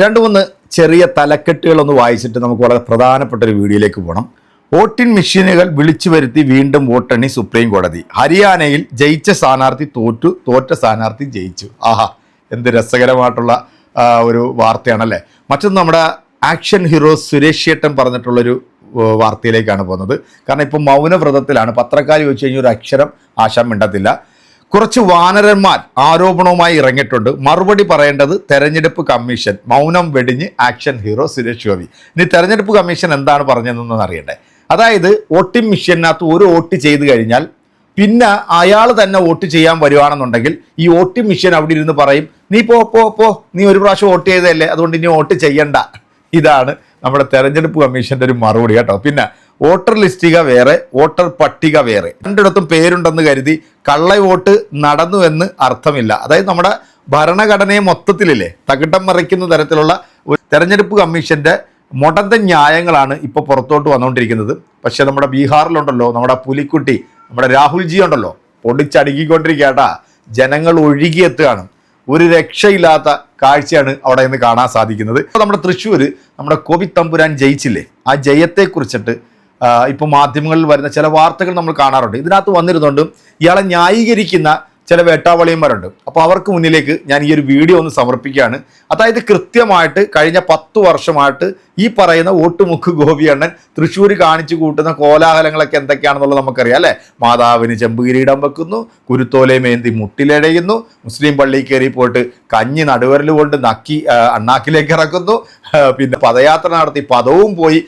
രണ്ട് മൂന്ന് ചെറിയ തലക്കെട്ടുകളൊന്ന് വായിച്ചിട്ട് നമുക്ക് വളരെ പ്രധാനപ്പെട്ട ഒരു വീഡിയോയിലേക്ക് പോകണം വോട്ടിംഗ് മെഷീനുകൾ വിളിച്ചു വരുത്തി വീണ്ടും വോട്ടെണ്ണി സുപ്രീം കോടതി. ഹരിയാനയിൽ ജയിച്ച സ്ഥാനാർത്ഥി തോറ്റു തോറ്റ സ്ഥാനാർത്ഥി ജയിച്ചു. ആഹാ എന്ത് രസകരമായിട്ടുള്ള ഒരു വാർത്തയാണല്ലേ? മറ്റൊന്ന് നമ്മുടെ ആക്ഷൻ ഹീറോ സുരേഷ് ചേട്ടൻ പറഞ്ഞിട്ടുള്ളൊരു വാർത്തയിലേക്കാണ് പോകുന്നത്. കാരണം ഇപ്പോൾ മൗനവ്രതത്തിലാണ്. പത്രക്കാർ ചോദിച്ചു കഴിഞ്ഞാൽ ഒരു അക്ഷരം ആശാൻ മിണ്ടത്തില്ല. കുറച്ച് വാനരന്മാർ ആരോപണവുമായി ഇറങ്ങിയിട്ടുണ്ട്. മറുപടി പറയേണ്ടത് തെരഞ്ഞെടുപ്പ് കമ്മീഷൻ. മൗനം വെടിഞ്ഞ് ആക്ഷൻ ഹീറോ സുരേഷ് ഗോപി. ഇനി തെരഞ്ഞെടുപ്പ് കമ്മീഷൻ എന്താണ് പറഞ്ഞതെന്നൊന്ന് അറിയണ്ടേ? അതായത് വോട്ടിംഗ് മെഷീനകത്ത് ഒരു വോട്ട് ചെയ്ത് കഴിഞ്ഞാൽ പിന്നെ അയാൾ തന്നെ വോട്ട് ചെയ്യാൻ വരുവാണെന്നുണ്ടെങ്കിൽ ഈ വോട്ടിംഗ് മെഷീൻ അവിടെ ഇരുന്ന് പറയും നീ പോ പോ പോ. നീ ഒരു പ്രാവശ്യം വോട്ട് ചെയ്തതല്ലേ? അതുകൊണ്ട് ഇനി വോട്ട് ചെയ്യണ്ട. ഇതാണ് നമ്മുടെ തെരഞ്ഞെടുപ്പ് കമ്മീഷന്റെ ഒരു മറുപടി കേട്ടോ. പിന്നെ വോട്ടർ ലിസ്റ്റിക വേറെ വോട്ടർ പട്ടിക വേറെ. രണ്ടിടത്തും പേരുണ്ടെന്ന് കരുതി കള്ള വോട്ട് നടന്നു എന്ന് അർത്ഥമില്ല. അതായത് നമ്മുടെ ഭരണഘടനയെ മൊത്തത്തിലില്ലേ തകിട്ടം മറിക്കുന്ന തരത്തിലുള്ള തെരഞ്ഞെടുപ്പ് കമ്മീഷന്റെ മുടന്ത ന്യായങ്ങളാണ് ഇപ്പോൾ പുറത്തോട്ട് വന്നുകൊണ്ടിരിക്കുന്നത്. പക്ഷേ നമ്മുടെ ബീഹാറിലുണ്ടല്ലോ നമ്മുടെ പുലിക്കുട്ടി നമ്മുടെ രാഹുൽജി ഉണ്ടല്ലോ പൊടിച്ചടുക്കിക്കൊണ്ടിരിക്കട്ടാ ജനങ്ങൾ ഒഴുകിയെത്തുകയാണ്. ഒരു രക്ഷയില്ലാത്ത കാഴ്ചയാണ് അവിടെ നിന്ന് കാണാൻ സാധിക്കുന്നത്. നമ്മുടെ തൃശ്ശൂർ നമ്മുടെ കോവിത്തമ്പുരാൻ ജയിച്ചില്ലേ? ആ ജയത്തെക്കുറിച്ചിട്ട് ഇപ്പോൾ മാധ്യമങ്ങളിൽ വരുന്ന ചില വാർത്തകൾ നമ്മൾ കാണാറുണ്ട്. ഇതിനകത്ത് വന്നിരുന്നുണ്ട് ഇയാളെ ന്യായീകരിക്കുന്ന ചില വേട്ടാവളിയന്മാരുണ്ട്. അപ്പോൾ അവർക്ക് മുന്നിലേക്ക് ഞാൻ ഈ ഒരു വീഡിയോ ഒന്ന് സമർപ്പിക്കുകയാണ്. അതായത് കൃത്യമായിട്ട് കഴിഞ്ഞ പത്ത് വർഷമായിട്ട് ഈ പറയുന്ന ഓട്ടുമുക്ക് ഗോപിയണ്ണൻ തൃശ്ശൂർ കാണിച്ചു കൂട്ടുന്ന കോലാഹലങ്ങളൊക്കെ എന്തൊക്കെയാണെന്നുള്ളത് നമുക്കറിയാം അല്ലേ? മാതാവിന് ചെമ്പുകിരീടം വെക്കുന്നു കുരുത്തോലയമേന്തി മുട്ടിലടയുന്നു മുസ്ലിം പള്ളിയിൽ കയറി പോയിട്ട് കഞ്ഞി നടുവരൽ കൊണ്ട് നക്കി അണ്ണാക്കിലേക്ക് ഇറക്കുന്നു പിന്നെ പദയാത്ര നടത്തി പദവും പോയി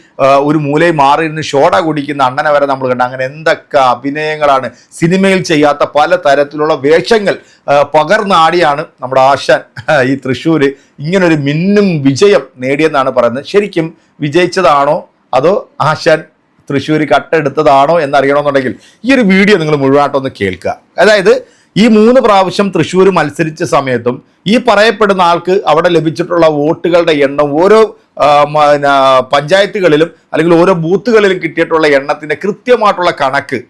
ഒരു മൂലയിൽ മാറിയിരുന്ന് ഷോട കുടിക്കുന്ന അണ്ണനെ വരെ നമ്മൾ കണ്ട. അങ്ങനെ എന്തൊക്കെ അഭിനയങ്ങളാണ്. സിനിമയിൽ ചെയ്യാത്ത പല തരത്തിലുള്ള വേഷങ്ങൾ പകർന്നാടിയാണ് നമ്മുടെ ആശാൻ. ഈ തൃശ്ശൂർ ഇങ്ങനൊരു മിന്നും വിജയം നേടിയെന്നാണ് പറയുന്നത്. ശരിക്കും വിജയിച്ചതാണോ? അതോ ആശാൻ തൃശ്ശൂർ കട്ടെടുത്തതാണോ എന്നറിയണമെന്നുണ്ടെങ്കിൽ ഈ ഒരു വീഡിയോ നിങ്ങൾ മുഴുവനായിട്ടൊന്ന് കേൾക്കുക. അതായത് ഈ മൂന്ന് പ്രാവശ്യം തൃശ്ശൂർ മത്സരിച്ച സമയത്തും ഈ പറയപ്പെടുന്ന ആൾക്ക് അവിടെ ലഭിച്ചിട്ടുള്ള വോട്ടുകളുടെ എണ്ണം ഓരോ പഞ്ചായത്തുകളിലും അല്ലെങ്കിൽ ഓരോ ബൂത്തുകളിലും കിട്ടിയിട്ടുള്ള എണ്ണത്തിന്റെ കൃത്യമായിട്ടുള്ള കണക്ക്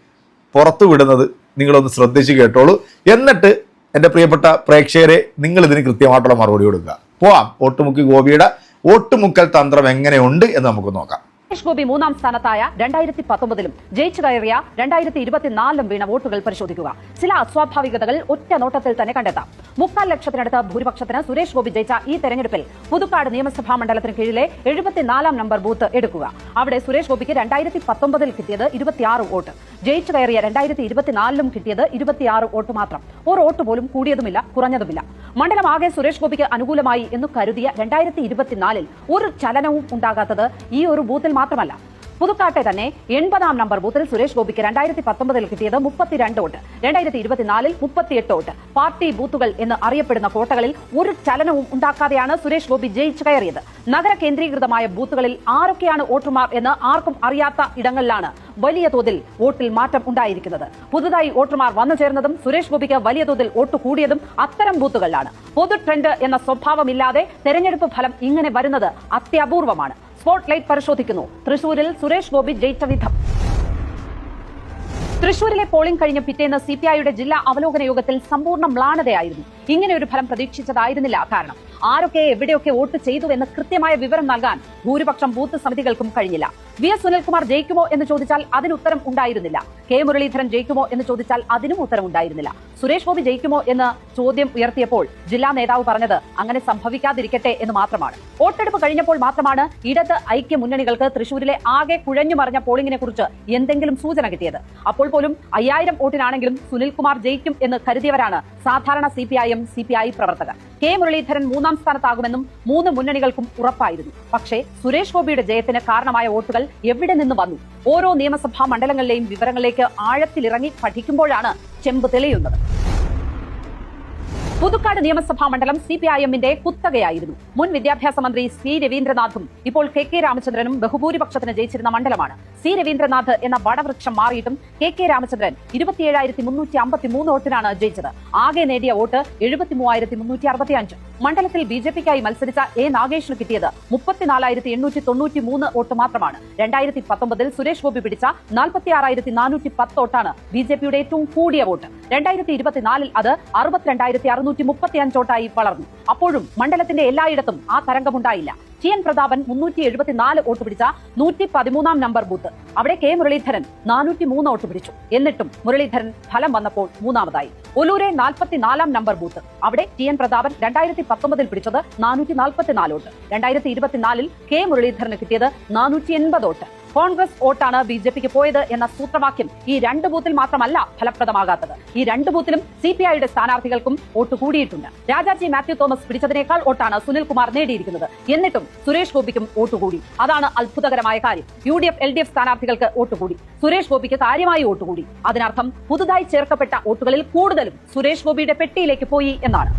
പുറത്തു വിടുന്നത് നിങ്ങളൊന്ന് ശ്രദ്ധിച്ച് കേട്ടോളൂ. എന്നിട്ട് എന്റെ പ്രിയപ്പെട്ട പ്രേക്ഷകരെ നിങ്ങൾ ഇതിന് കൃത്യമായിട്ടുള്ള മറുപടി കൊടുക്കുക. പോവാം. ഓട്ടുമുക്കി ഗോപിയുടെ ഓട്ടുമുക്കൽ തന്ത്രം എങ്ങനെയുണ്ട് എന്ന് നമുക്ക് നോക്കാം. സുരേഷ് ഗോപി മൂന്നാം സ്ഥാനത്തായ രണ്ടായിരത്തി പത്തൊമ്പതിലും ജയിച്ചു കയറിയ രണ്ടായിരത്തി ഇരുപത്തിനാലിലും വീണ വോട്ടുകൾ പരിശോധിക്കുക. ചില അസ്വാഭാവികതകൾ ഒറ്റ നോട്ടത്തിൽ തന്നെ കണ്ടെത്താം. മുക്കാൽ ലക്ഷത്തിനടുത്ത ഭൂരിപക്ഷത്തിന് സുരേഷ് ഗോപി ജയിച്ച ഈ തെരഞ്ഞെടുപ്പിൽ പുതുക്കാട് നിയമസഭാ മണ്ഡലത്തിന് കീഴിലെ എഴുപത്തിനാലാം നമ്പർ ബൂത്ത് എടുക്കുക. അവിടെ സുരേഷ് ഗോപിക്ക് രണ്ടായിരത്തി പത്തൊമ്പതിൽ കിട്ടിയത് ഇരുപത്തിയാറ് വോട്ട്. ജയിച്ചു കയറിയ രണ്ടായിരത്തി ഇരുപത്തിനാലിലും കിട്ടിയത് ഇരുപത്തിയാറ് വോട്ട് മാത്രം. ഒരു വോട്ട് പോലും കൂടിയതുമില്ല കുറഞ്ഞതുമില്ല. മണ്ഡലം ആകെ സുരേഷ് ഗോപിക്ക് അനുകൂലമായി എന്ന് കരുതിയ രണ്ടായിരത്തി ഇരുപത്തിനാലിൽ ഒരു ചലനവും ഉണ്ടാകാത്തത് ഈ ഒരു ബൂത്തിൽ മാത്രമല്ല പുതുക്കാട്ടെ തന്നെ എൺപതാം നമ്പർ ബൂത്തിൽ സുരേഷ് ഗോപിക്ക് രണ്ടായിരത്തി പത്തൊമ്പതിൽ കിട്ടിയത് മുപ്പത്തിരണ്ട് വോട്ട് രണ്ടായിരത്തി ഇരുപത്തിനാലിൽ മുപ്പത്തിയെട്ട് വോട്ട്. പാർട്ടി ബൂത്തുകൾ എന്ന് അറിയപ്പെടുന്ന കോട്ടകളിൽ ഒരു ചലനവും ഉണ്ടാക്കാതെയാണ് സുരേഷ് ഗോപി ജയിച്ചു കയറിയത്. നഗര കേന്ദ്രീകൃതമായ ബൂത്തുകളിൽ ആരൊക്കെയാണ് വോട്ടർമാർ എന്ന് ആർക്കും അറിയാത്ത ഇടങ്ങളിലാണ് വലിയ തോതിൽ വോട്ടിൽ മാറ്റം ഉണ്ടായിരിക്കുന്നത്. പുതുതായി വോട്ടർമാർ വന്നു ചേർന്നതും സുരേഷ് ഗോപിക്ക് വലിയ തോതിൽ വോട്ട് കൂടിയതും അത്തരം ബൂത്തുകളിലാണ്. പൊതു ട്രെൻഡ് എന്ന സ്വഭാവമില്ലാതെ തെരഞ്ഞെടുപ്പ് ഫലം ഇങ്ങനെ വരുന്നത് അത്യപൂർവമാണ്. സ്പോട്ട് ലൈറ്റ് പരിശോധിക്കുന്നു. തൃശൂരിൽ സുരേഷ് ഗോപി ജയിച്ച വിധം. തൃശൂരിലെ പോളിംഗ് കഴിഞ്ഞ പിറ്റേന്ന് സി പി ഐയുടെ ജില്ലാ അവലോകന യോഗത്തിൽ സമ്പൂർണ മ്ലാനതയായിരുന്നു. ഇങ്ങനെ ഒരു ഫലം പ്രതീക്ഷിച്ചതായിരുന്നില്ല കാരണം. ആരൊക്കെ എവിടെയൊക്കെ വോട്ട് ചെയ്തു എന്ന് കൃത്യമായ വിവരം നൽകാൻ ഭൂരിപക്ഷം ബൂത്ത് സമിതികൾക്കും കഴിഞ്ഞില്ല. വി എസ് സുനിൽകുമാർ ജയിക്കുമോ എന്ന് ചോദിച്ചാൽ അതിന് ഉത്തരം ഉണ്ടായിരുന്നില്ല. കെ മുരളീധരൻ ജയിക്കുമോ എന്ന് ചോദിച്ചാൽ അതിനും ഉത്തരം ഉണ്ടായിരുന്നില്ല. സുരേഷ് ഗോപി ജയിക്കുമോ എന്ന് ചോദ്യം ഉയർത്തിയപ്പോൾ ജില്ലാ നേതാവ് പറഞ്ഞത് അങ്ങനെ സംഭവിക്കാതിരിക്കട്ടെ എന്ന് മാത്രമാണ്. വോട്ടെടുപ്പ് കഴിഞ്ഞപ്പോൾ മാത്രമാണ് ഇടത് ഐക്യ മുന്നണികൾക്ക് തൃശൂരിലെ ആകെ കുഴഞ്ഞു മറിഞ്ഞ പോളിംഗിനെ കുറിച്ച് എന്തെങ്കിലും സൂചന കിട്ടിയത്. അപ്പോൾ പോലും അയ്യായിരം വോട്ടിനാണെങ്കിലും സുനിൽകുമാർ ജയിക്കും എന്ന് കരുതിയവരാണ് സാധാരണ C P I M C P I പ്രവർത്തകർ. കെ മുരളീധരൻ മൂന്നാം സ്ഥാനത്താകുമെന്നും മൂന്ന് മുന്നണികൾക്കും ഉറപ്പായിരുന്നു. പക്ഷേ സുരേഷ് ഗോപിയുടെ ജയത്തിന് കാരണമായ വോട്ടുകൾ എവിടെ നിന്ന് വന്നു? ഓരോ നിയമസഭാ മണ്ഡലങ്ങളിലെയും വിവരങ്ങളിലേക്ക് ആഴത്തിലിറങ്ങി പഠിക്കുമ്പോഴാണ് ചെമ്പ് തെളിയുന്നത്. പുതുക്കാട് നിയമസഭാ മണ്ഡലം സി പി ഐ എമ്മിന്റെ കുത്തകയായിരുന്നു. മുൻ വിദ്യാഭ്യാസ മന്ത്രി സി രവീന്ദ്രനാഥും ഇപ്പോൾ കെ കെ രാമചന്ദ്രനും ബഹുഭൂരിപക്ഷത്തിന് ജയിച്ചിരുന്ന മണ്ഡലമാണ്. സി രവീന്ദ്രനാഥ് എന്ന വടവൃക്ഷം മാറിയിട്ടും കെ കെ രാമചന്ദ്രൻ ഇരുപത്തിയേഴായിരത്തി മുന്നൂറ്റി അമ്പത്തി മൂന്ന് വോട്ടിനാണ് ജയിച്ചത്. ആകെ നേടിയ വോട്ട് എഴുപത്തി മൂവായിരത്തി മുന്നൂറ്റി അറുപത്തി അഞ്ച് മണ്ഡലത്തിൽ ബി ജെ പിക്കായി മത്സരിച്ച എ നാഗേഷിന് കിട്ടിയത് മുപ്പത്തിനാലായിരത്തി എണ്ണൂറ്റി തൊണ്ണൂറ്റി മൂന്ന് വോട്ട് മാത്രമാണ്. രണ്ടായിരത്തി പത്തൊമ്പതിൽ സുരേഷ് ഗോപി പിടിച്ച നാൽപ്പത്തി ആറായിരത്തി നാനൂറ്റി പത്ത് വോട്ടാണ് ബി ജെ പിയുടെ ഏറ്റവും കൂടിയ വോട്ട്. രണ്ടായിരത്തി ഇരുപത്തിനാലിൽ അത് അറുപത്തിരണ്ടായിരത്തി അറുന്നൂറ്റി മുന്നൂറ്റി മുപ്പത്തി അഞ്ചോട്ടായി വളർന്നു. അപ്പോഴും മണ്ഡലത്തിന്റെ എല്ലായിടത്തും ആ തരംഗമുണ്ടായില്ല. ടി എൻ പ്രതാപൻ മുന്നൂറ്റി എഴുപത്തിനാല് വോട്ട് പിടിച്ച നൂറ്റി പതിമൂന്നാം നമ്പർ ബൂത്ത്. അവിടെ കെ മുരളീധരൻ നാനൂറ്റി മൂന്ന് വോട്ട് പിടിച്ചു. എന്നിട്ടും മുരളീധരൻ ഫലം വന്നപ്പോൾ മൂന്നാമതായി. ഒലൂരെ നാൽപ്പത്തിനാലാം നമ്പർ ബൂത്ത്. അവിടെ ടി എൻ പ്രതാപൻ രണ്ടായിരത്തി പത്തൊമ്പതിൽ പിടിച്ചത് നാനൂറ്റി നാൽപ്പത്തിനാല് വോട്ട്. രണ്ടായിരത്തി ഇരുപത്തിനാലിൽ കെ മുരളീധരന് കിട്ടിയത് നാനൂറ്റി എൺപത് വോട്ട്. കോൺഗ്രസ് വോട്ടാണ് ബി ജെ പിക്ക് പോയത് എന്ന സൂത്രവാക്യം ഈ രണ്ട് ബൂത്തിൽ മാത്രമല്ല ഫലപ്രദമാകാത്തത്. ഈ രണ്ട് ബൂത്തിലും സി പി ഐയുടെ സ്ഥാനാർത്ഥികൾക്കും വോട്ട് കൂടിയിട്ടുണ്ട്. രാജാജി മാത്യു തോമസ് പിടിച്ചതിനേക്കാൾ വോട്ടാണ് സുനിൽകുമാർ നേടിയിരിക്കുന്നത്. എന്നിട്ടും സുരേഷ് ഗോപിക്കും വോട്ട് കൂടി. അതാണ് അത്ഭുതകരമായ കാര്യം. U D F L D F സ്ഥാനാർത്ഥികൾക്ക് വോട്ട് കൂടി. സുരേഷ് ഗോപിക്ക് കാര്യമായി വോട്ട് കൂടി. അതിനർത്ഥം പുതുതായി ചേർക്കപ്പെട്ട വോട്ടുകളിൽ കൂടുതലും സുരേഷ് ഗോപിയുടെ പെട്ടിയിലേക്ക് പോയി എന്നാണ്.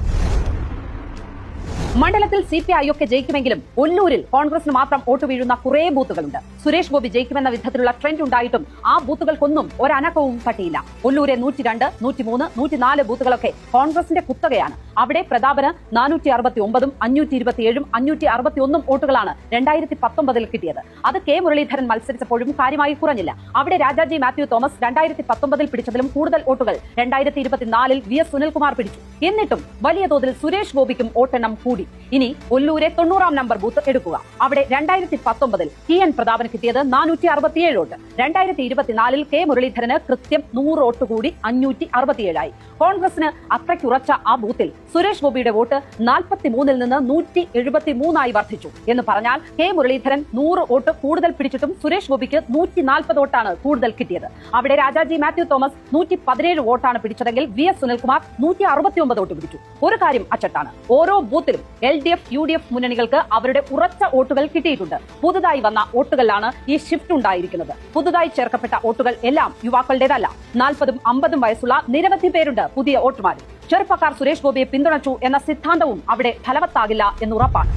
മണ്ഡലത്തിൽ സി പി ഐ ഒക്കെ ജയിക്കുമെങ്കിലും ഒന്നൂരിൽ കോൺഗ്രസിന് മാത്രം വോട്ട് വീഴുന്ന കുറേ ബൂത്തുകളുണ്ട്. സുരേഷ് ഗോപി ജയിക്കുമെന്ന വിധത്തിലുള്ള ട്രെൻഡ് ഉണ്ടായിട്ടും ആ ബൂത്തുകൾക്കൊന്നും ഒരനക്കവും പറ്റിയില്ല ഒല്ലൂരെ നൂറ്റി രണ്ട് നൂറ്റി മൂന്ന് നൂറ്റിനാല് ബൂത്തുകളൊക്കെ കോൺഗ്രസിന്റെ കുത്തകയാണ്. അവിടെ പ്രതാപന് നാനൂറ്റി അറുപത്തി ഒമ്പതും അഞ്ഞൂറ്റി ഇരുപത്തിയേഴും അഞ്ഞൂറ്റി അറുപത്തി ഒന്നും വോട്ടുകളാണ് രണ്ടായിരത്തി പത്തൊമ്പതിൽ കിട്ടിയത്. അത് കെ മുരളീധരൻ മത്സരിച്ചപ്പോഴും കാര്യമായി കുറഞ്ഞില്ല. അവിടെ രാജാജി മാത്യു തോമസ് രണ്ടായിരത്തി പത്തൊമ്പതിൽ പിടിച്ചതിലും കൂടുതൽ വോട്ടുകൾ രണ്ടായിരത്തി ഇരുപത്തിനാലിൽ വി എസ് സുനിൽകുമാർ പിടിച്ചു. എന്നിട്ടും വലിയ തോതിൽ സുരേഷ് ഗോപിക്കും വോട്ടെണ്ണം കൂടി. ഇനി ഒല്ലൂരെ തൊണ്ണൂറാം നമ്പർ ബൂത്ത് എടുക്കുക. അവിടെ രണ്ടായിരത്തി പത്തൊമ്പതിൽ ടി എൻ പ്രതാപന് കിട്ടിയത് നാനൂറ്റി അറുപത്തിയേഴ് വോട്ട്. രണ്ടായിരത്തി ഇരുപത്തിനാലിൽ കെ മുരളീധരന് കൃത്യം നൂറ് വോട്ട് കൂടി അഞ്ഞൂറ്റി അറുപത്തിയേഴായി കോൺഗ്രസിന് അത്രയ്ക്കുറച്ച ആ ബൂത്തിൽ സുരേഷ് ഗോപിയുടെ വോട്ട് നാൽപ്പത്തി മൂന്നിൽ നിന്ന് നൂറ്റി എഴുപത്തി മൂന്നായി വർദ്ധിച്ചു. എന്ന് പറഞ്ഞാൽ കെ മുരളീധരൻ നൂറ് വോട്ട് കൂടുതൽ പിടിച്ചിട്ടും സുരേഷ് ഗോപിക്ക് നൂറ്റി നാൽപ്പത് വോട്ടാണ് കൂടുതൽ കിട്ടിയത്. അവിടെ രാജാജി മാത്യു തോമസ് നൂറ്റി പതിനേഴ് വോട്ടാണ് പിടിച്ചതെങ്കിൽ വി എസ് സുനിൽകുമാർ നൂറ്റി അറുപത്തി ഒമ്പത് വോട്ട് പിടിച്ചു. ഒരു കാര്യം അച്ചട്ടാണ്. ഓരോ ബൂത്തിലും L D F U D F മുന്നണികൾക്ക് അവരുടെ ഉറച്ച വോട്ടുകൾ കിട്ടിയിട്ടുണ്ട്. പുതുതായി വന്ന വോട്ടുകളിലാണ് ഈ ഷിഫ്റ്റ് ഉണ്ടായിരിക്കുന്നത്. പുതുതായി ചേർക്കപ്പെട്ട വോട്ടുകൾ എല്ലാം യുവാക്കളുടേതല്ല. നാൽപ്പതും അമ്പതും വയസ്സുള്ള നിരവധി പേരുണ്ട് പുതിയ വോട്ടുമാരിൽ ചെറുപ്പക്കാർ സുരേഷ് ഗോപിയെ പിന്തുണച്ചു എന്ന സിദ്ധാന്തവും അവിടെ ഫലവത്താകില്ല എന്നുറപ്പാണ്.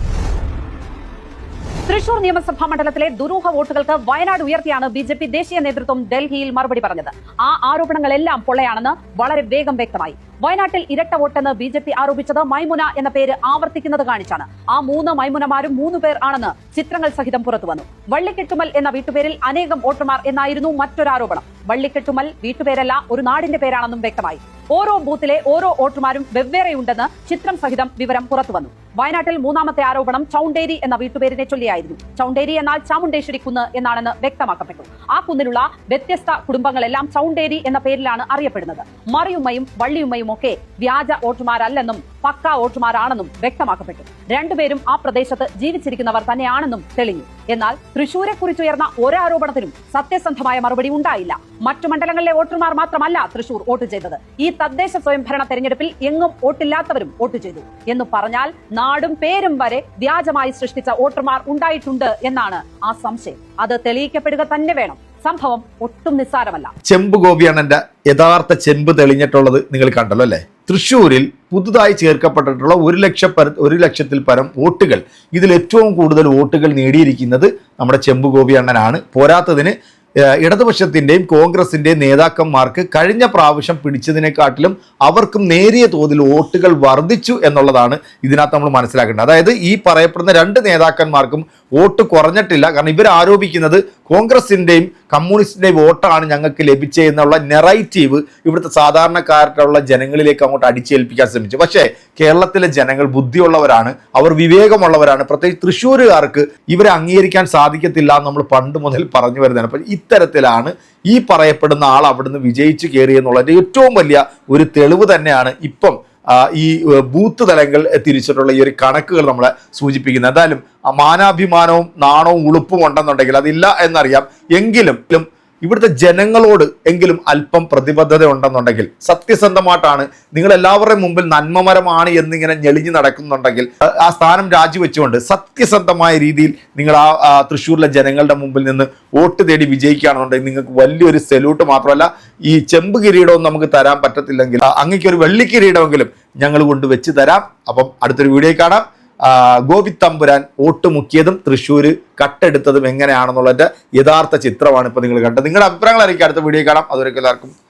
തൃശൂർ നിയമസഭാ മണ്ഡലത്തിലെ ദുരൂഹ വോട്ടുകൾക്ക് വയനാട് ഉയർത്തിയാണ് ബി ജെ പി ദേശീയ നേതൃത്വം ഡൽഹിയിൽ മറുപടി പറഞ്ഞത്. ആ ആരോപണങ്ങളെല്ലാം പൊള്ളയാണെന്ന് വളരെ വേഗം വ്യക്തമായി. വയനാട്ടിൽ ഇരട്ട വോട്ടെന്ന് ബി ജെ പി ആരോപിച്ചത് മൈമുന എന്ന പേര് ആവർത്തിക്കുന്നത് കാണിച്ചാണ്. ആ മൂന്ന് മൈമുനമാരും മൂന്ന് പേർ ആണെന്ന് ചിത്രങ്ങൾ സഹിതം പുറത്തു വന്നു. വള്ളിക്കെട്ടുമൽ എന്ന വീട്ടുപേരിൽ അനേകം വോട്ടർമാർ എന്നായിരുന്നു മറ്റൊരു ആരോപണം വള്ളിക്കെട്ടുമൽ വീട്ടുപേരല്ല ഒരു നാടിന്റെ പേരാണെന്നും വ്യക്തമായി. ഓരോ ബൂത്തിലെ ഓരോ വോട്ടർമാരും വെവ്വേറെയുണ്ടെന്ന് ചിത്രം സഹിതം വിവരം പുറത്തു വന്നു. വയനാട്ടിൽ മൂന്നാമത്തെ ആരോപണം ചൌണ്ടേരി എന്ന വീട്ടുപേരിനെ ചൊല്ലിയായിരുന്നു. ചൌണ്ടേരി എന്നാൽ ചാമുണ്ടേശ്വരി കുന്ന് എന്നാണെന്ന് വ്യക്തമാക്കപ്പെട്ടു. ആ കുന്നിലുള്ള വ്യത്യസ്ത കുടുംബങ്ങളെല്ലാം ചൌണ്ടേരി എന്ന പേരിലാണ് അറിയപ്പെടുന്നത്. മറിയുമ്മയും വള്ളിയുമ്മയും ഒക്കെ വ്യാജ വോട്ടുമാരല്ലെന്നും പക്ക വോട്ടുമാരാണെന്നും വ്യക്തമാക്കപ്പെട്ടു. രണ്ടുപേരും ആ പ്രദേശത്ത് ജീവിച്ചിരിക്കുന്നവർ തന്നെയാണെന്നും തെളിഞ്ഞു. എന്നാൽ തൃശൂരെ കുറിച്ചുയർന്ന ഒരാരോപണത്തിനും സത്യസന്ധമായ മറുപടി ഉണ്ടായില്ല. മറ്റു മണ്ഡലങ്ങളിലെ വോട്ടർമാർ മാത്രമല്ല തൃശൂർ വോട്ട് ചെയ്തത്. ഈ തദ്ദേശ സ്വയംഭരണ തെരഞ്ഞെടുപ്പിൽ എങ്ങും വോട്ടില്ലാത്തവരും വോട്ട് ചെയ്തു. എന്ന് പറഞ്ഞാൽ നാടും പേരും വരെ വ്യാജമായി സൃഷ്ടിച്ച വോട്ടർമാർ ഉണ്ടായിട്ടുണ്ട് എന്നാണ് ആ സംശയം. അത് തെളിയിക്കപ്പെടുക തന്നെ വേണം. സംഭവം ഒട്ടും നിസ്സാരമല്ല. ചെമ്പ് ഗോപിയാണന്റെ യഥാർത്ഥ ചെമ്പ് തെളിഞ്ഞിട്ടുള്ളത് നിങ്ങൾ കണ്ടല്ലോ അല്ലേ? തൃശ്ശൂരിൽ പുതുതായി ചേർക്കപ്പെട്ടിട്ടുള്ള ഒരു ലക്ഷം പര ഒരു ലക്ഷത്തിൽ പരം വോട്ടുകൾ. ഇതിൽ ഏറ്റവും കൂടുതൽ വോട്ടുകൾ നേടിയിരിക്കുന്നത് നമ്മുടെ ചെമ്പ് ഗോപിയണ്ണനാണ്. പോരാത്തതിന് ഏഹ്, കോൺഗ്രസിന്റെയും നേതാക്കന്മാർക്ക് കഴിഞ്ഞ പ്രാവശ്യം പിടിച്ചതിനെക്കാട്ടിലും അവർക്കും നേരിയ തോതിൽ വോട്ടുകൾ വർദ്ധിച്ചു എന്നുള്ളതാണ് ഇതിനകത്ത് നമ്മൾ മനസ്സിലാക്കേണ്ടത്. അതായത് ഈ പറയപ്പെടുന്ന രണ്ട് നേതാക്കന്മാർക്കും വോട്ട് കുറഞ്ഞിട്ടില്ല. കാരണം ഇവർ ആരോപിക്കുന്നത് കോൺഗ്രസിന്റെയും കമ്മ്യൂണിസ്റ്റിന്റെയും വോട്ടാണ് ഞങ്ങൾക്ക് ലഭിച്ചതെന്നുള്ള നെറൈറ്റീവ് ഇവിടുത്തെ സാധാരണക്കാർക്കുള്ള ജനങ്ങളിലേക്ക് അങ്ങോട്ട് അടിച്ചേൽപ്പിക്കാൻ ശ്രമിച്ചു. പക്ഷേ കേരളത്തിലെ ജനങ്ങൾ ബുദ്ധിയുള്ളവരാണ്. അവർ വിവേകമുള്ളവരാണ്. പ്രത്യേകിച്ച് തൃശ്ശൂരുകാർക്ക് ഇവരെ അംഗീകരിക്കാൻ സാധിക്കത്തില്ല എന്ന് നമ്മൾ പണ്ട് മുതൽ പറഞ്ഞു വരുന്നതാണ്. അപ്പം ഇത്തരത്തിലാണ് ഈ പറയപ്പെടുന്ന ആൾ അവിടുന്ന് വിജയിച്ചു കയറി എന്നുള്ളതിന്റെ ഏറ്റവും വലിയ ഒരു തെളിവ് തന്നെയാണ് ഇപ്പം ഈ ബൂത്ത് തലങ്ങൾ തിരിച്ചിട്ടുള്ള ഈ ഒരു കണക്കുകൾ നമ്മളെ സൂചിപ്പിക്കുന്നത്. എന്തായാലും മാനാഭിമാനവും നാണവും ഉളുപ്പും ഉണ്ടെന്നുണ്ടെങ്കിൽ അതില്ല എന്നറിയാം. എങ്കിലും ഇവിടുത്തെ ജനങ്ങളോട് എങ്കിലും അല്പം പ്രതിബദ്ധത ഉണ്ടെന്നുണ്ടെങ്കിൽ സത്യസന്ധമായിട്ടാണ് നിങ്ങൾ എല്ലാവരുടെയും മുമ്പിൽ നന്മമരമാണ് എന്നിങ്ങനെ ഞെളിഞ്ഞു നടക്കുന്നുണ്ടെങ്കിൽ ആ- സ്ഥാനം രാജിവെച്ചുകൊണ്ട് സത്യസന്ധമായ രീതിയിൽ നിങ്ങൾ ആ തൃശ്ശൂരിലെ ജനങ്ങളുടെ മുമ്പിൽ നിന്ന് വോട്ട് തേടി വിജയിക്കുകയാണെന്നുണ്ടെങ്കിൽ നിങ്ങൾക്ക് വലിയൊരു സെല്യൂട്ട് മാത്രമല്ല ഈ ചെമ്പ് കിരീടവും നമുക്ക് തരാൻ പറ്റത്തില്ലെങ്കിൽ അങ്ങേക്കൊരു വെള്ളിക്കിരീടമെങ്കിലും വെള്ളി കിരീടമെങ്കിലും ഞങ്ങൾ കൊണ്ട് വെച്ച് തരാം. അപ്പം അടുത്തൊരു വീഡിയോ കാണാം. ആ, ഓട്ടുമുക്കിയതും തൃശ്ശൂർ കട്ടെടുത്തതും എങ്ങനെയാണെന്നുള്ളതിന്റെ യഥാർത്ഥ ചിത്രമാണ് ഇപ്പോൾ നിങ്ങൾ കണ്ടത്. നിങ്ങളുടെ അഭിപ്രായങ്ങൾ അറിയിക്കുക. അടുത്ത വീഡിയോ കാണാം. അതുവരെ എല്ലാവർക്കും